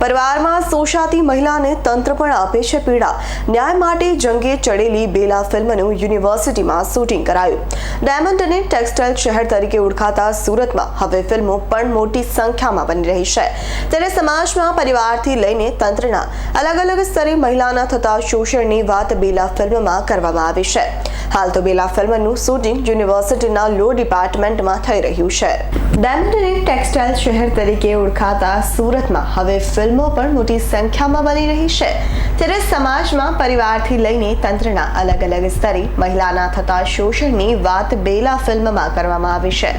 પરિવારમાં શોષાતી મહિલાને તંત્ર પણ આપે છે પીડા. ન્યાય માટે જંગે ચડેલી બેલા ફિલ્મનું યુનિવર્સિટીમાં શૂટિંગ કરાયું. ડાયમંડ અને ટેક્સટાઇલ શહેર તરીકે ઓળખાતા સુરતમાં હવે ફિલ્મો પણ મોટી સંખ્યામાં બની રહી છે. ત્યારે સમાજમાં પરિવારથી લઈને તંત્રના અલગ અલગ સ્તરે મહિલાના થતા શોષણની વાત બેલા ફિલ્મમાં કરવામાં આવી છે. હાલ તો બેલા ફિલ્મનું શૂટિંગ યુનિવર્સિટીના લો ડિપાર્ટમેન્ટમાં થઈ રહ્યું છે. ડાયમંડ અને ટેક્સટાઇલ શહેર તરીકે ઓળખાતા સુરતમાં હવે ફિલ્મો પણ મોટી સંખ્યામાં બની રહી છે. ત્યારે સમાજમાં પરિવારથી લઈને તંત્રના અલગ અલગ સ્તરે મહિલાના થતા શોષણની વાત બેલા ફિલ્મમાં કરવામાં આવી છે.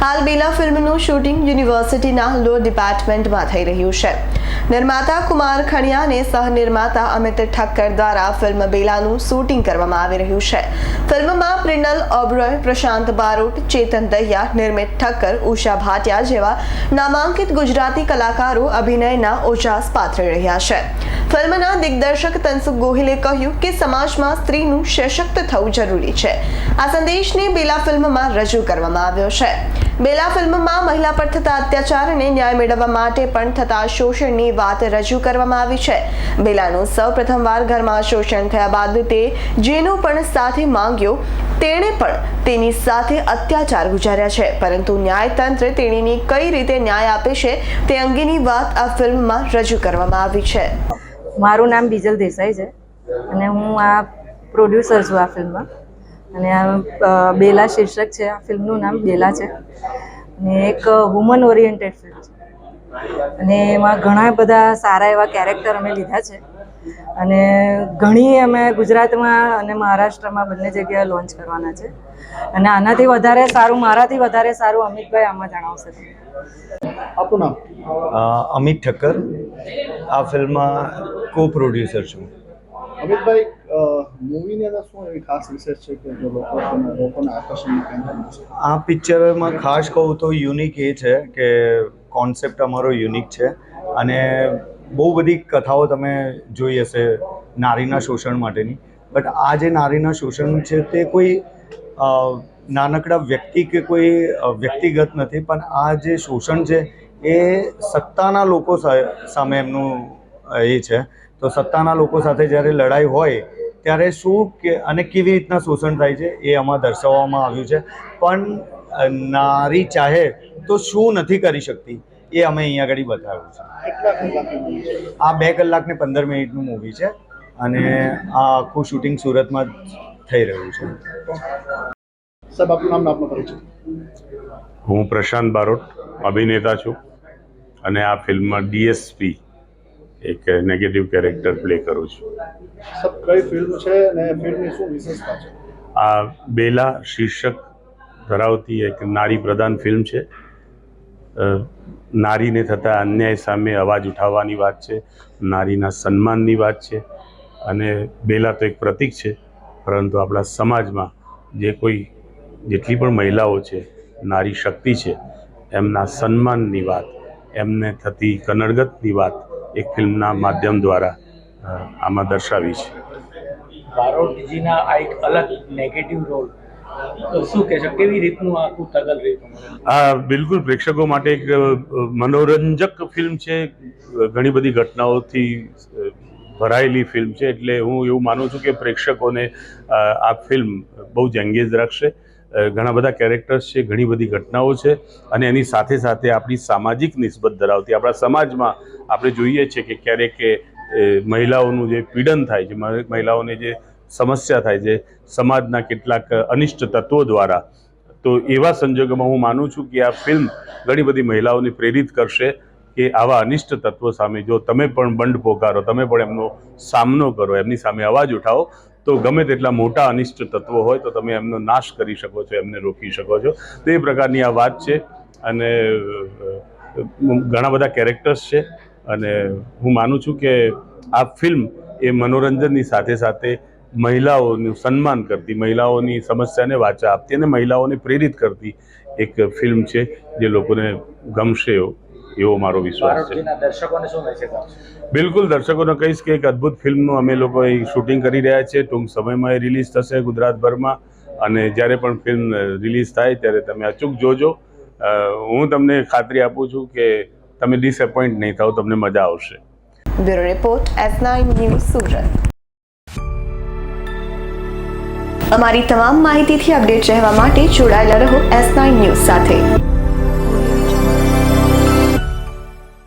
હાલ બેલા ફિલ્મનું શૂટિંગ યુનિવર્સિટીના લો ડિપાર્ટમેન્ટમાં થઈ રહ્યું છે. નિર્માતા કુમાર ખણિયા અને સહનિર્માતા અમિત ઠક્કર દ્વારા ફિલ્મ બેલાનું શૂટિંગ કરવામાં આવી રહ્યું છે. ફિલ્મમાં પ્રિનલ ઓબ્રોય, પ્રશાંત બારોટ, ચેતન દહિયા નિર્મિત ઠક્કર, ઉષા ભાટિયા જેવા નામાંકિત ગુજરાતી કલાકારો અભિનયના ઓજાસ પાથરી રહ્યા છે. ફિલ્મના દિગ્દર્શક તનસુખ ગોહિલે કહ્યું કે સમાજમાં સ્ત્રીનું સશક્ત થવું જરૂરી છે. આ સંદેશને બેલા ફિલ્મમાં રજૂ કરવામાં આવ્યો છે. બેલા ફિલ્મમાં મહિલા પર થતા અત્યાચાર અને ન્યાય મેળવવા માટે પણ થતા શોષણની વાત રજૂ કરવામાં આવી છે. બેલાનું સૌ પ્રથમવાર ઘરમાં શોષણ થયા બાદ તે જેનો પણ સાથે માંગ્યો, તેણે પણ તેની સાથે અત્યાચાર ગુજાર્યા છે. પરંતુ ન્યાયતંત્ર તેણીની કઈ રીતે ન્યાય આપે છે તે અંગેની વાત આ ફિલ્મમાં રજૂ કરવામાં આવી છે. મારું નામ બીજલ દેસાઈ છે અને હું આ પ્રોડ્યુસર છું આ ફિલ્મમાં. અને આ બેલા શીર્ષક છે આ ફિલ્મનું નામ બેલા છે. અને એક વુમન ઓરિએન્ટેડ ફિલ્મ છે. અને એમાં ઘણા બધા સારા એવા કેરેક્ટર અમે લીધા છે. અને ઘણી અમે ગુજરાતમાં અને મહારાષ્ટ્રમાં બંને જગ્યાએ લોન્ચ કરવાના છે. અને આનાથી વધારે સારું મારાથી વધારે સારું અમિતભાઈ આમાં જણાવશે. આપનું નામ? અમિત ઠક્કર. આ ફિલ્મમાં કો પ્રોડ્યુસર છું. અમિતભાઈ મૂવીની અંદર શું ખાસ વિશેષ છે કે આ પિક્ચરમાં ખાસ કહું તો યુનિક એ છે કે કોન્સેપ્ટ અમારો યુનિક છે અને બહુ બધી કથાઓ તમે જોઈ હશે નારીના શોષણ માટેની. બટ આ જે નારીના શોષણ છે તે કોઈ નાનકડા વ્યક્તિ કે કોઈ વ્યક્તિગત નથી, પણ આ જે શોષણ છે એ સત્તાના લોકો સામે એમનું એ છે. તો સત્તાના લોકો સાથે જ્યારે લડાઈ હોય ત્યારે શું કે અને કેવી રીતના શોષણ થાય છે એ આમાં દર્શાવવામાં આવ્યું છે. પણ નારી ચાહે તો શું નથી કરી શકતી એ અમે અહીંયા આગળ બતાવ્યું છે. આ બે કલાક ને પંદર મિનિટનું મૂવી છે અને આ આખું શૂટિંગ સુરતમાં જ થઈ રહ્યું છે. સાહેબ આપનું નામ આપનો પરિચય. હું પ્રશાંત બારોટ અભિનેતા છું અને આ ફિલ્મમાં ડીએસપી એક નેગેટિવ કેરેક્ટર પ્લે કરું છું. સબ કઈ ફિલ્મ છે અને ફિલ્મની શું વિશેષતા છે? આ બેલા શીર્ષક ધરાવતી એક નારી પ્રધાન ફિલ્મ છે. નારીને થતા અન્યાય સામે અવાજ ઉઠાવવાની વાત છે નારીના સન્માનની વાત છે અને બેલા તો એક પ્રતીક છે પરંતુ આપણા સમાજમાં જે કોઈ જેટલી પણ મહિલાઓ છે નારી શક્તિ છે એમના સન્માનની વાત એમને થતી કનડગતની વાત એક ફિલ્મના માધ્યમ દ્વારા આમાં દર્શાવી છે. બારોટજીના આ એક અલગ નેગેટિવ રોલ તો શું કહેશો કેવી રીતનું આખું તગલ રહ્યું આ બિલકુલ પ્રેક્ષકો માટે એક મનોરંજક ફિલ્મ છે. ઘણી બધી ઘટનાઓથી ભરાયેલી ફિલ્મ છે. એટલે હું એવું માનું છું કે પ્રેક્ષકોને આ ફિલ્મ બહુ જ એંગેજ રાખશે. ઘણા બધા કેરેક્ટર્સ છે, ઘણી બધી ઘટનાઓ છે અને એની સાથે સાથે આપણી સામાજિક નિસ્બત ધરાવતી આપણા સમાજમાં આપણે જોઈએ છીએ કે ક્યારેક મહિલાઓનું જે પીડન થાય છે મહિલાઓને જે સમસ્યા થાય છે, સમાજના કેટલાક અનિષ્ટ તત્વો દ્વારા. તો એવા સંજોગોમાં હું માનું છું કે આ ફિલ્મ ઘણી બધી મહિલાઓને પ્રેરિત કરશે કે આવા અનિષ્ટ તત્વો સામે જો તમે પણ બંડ પોકારો, તમે પણ એમનો સામનો કરો, એમની સામે અવાજ ઉઠાવો તો ગમે તેટલા મોટા અનિષ્ટ તત્વો હોય તો તમે એમનો નાશ કરી શકો છો, એમને રોકી શકો છો. તો એ પ્રકારની આ વાત છે અને ઘણા બધા કેરેક્ટર્સ છે અને હું માનું છું કે આ ફિલ્મ એ મનોરંજનની સાથે સાથે મહિલાઓનું સન્માન કરતી, મહિલાઓની સમસ્યાને વાચા આપતી અને મહિલાઓને પ્રેરિત કરતી એક ફિલ્મ છે જે લોકોને ગમશે એવો. એવો મારો વિશ્વાસ છે. દર્શકોને શું મેસેજ આપશે? બિલકુલ દર્શકોને કહીશ કે એક અદ્ભુત ફિલ્મનું અમે લોકો એ શૂટિંગ કરી રહ્યા છે ટૂંક સમયમાં એ રિલીઝ થશે ગુજરાતભરમાં. અને જ્યારે પણ ફિલ્મ રિલીઝ થાય ત્યારે તમે અચૂક જોજો. હું તમને ખાતરી આપું છું કે તમે ડિસએપોઇન્ટ નહીં થાવ તમને મજા આવશે. Bureau report S nine news Surat. અમારી તમામ માહિતીથી અપડેટ રહેવા માટે જોડાયેલા રહો એસ નાઇન ન્યૂઝ સાથે.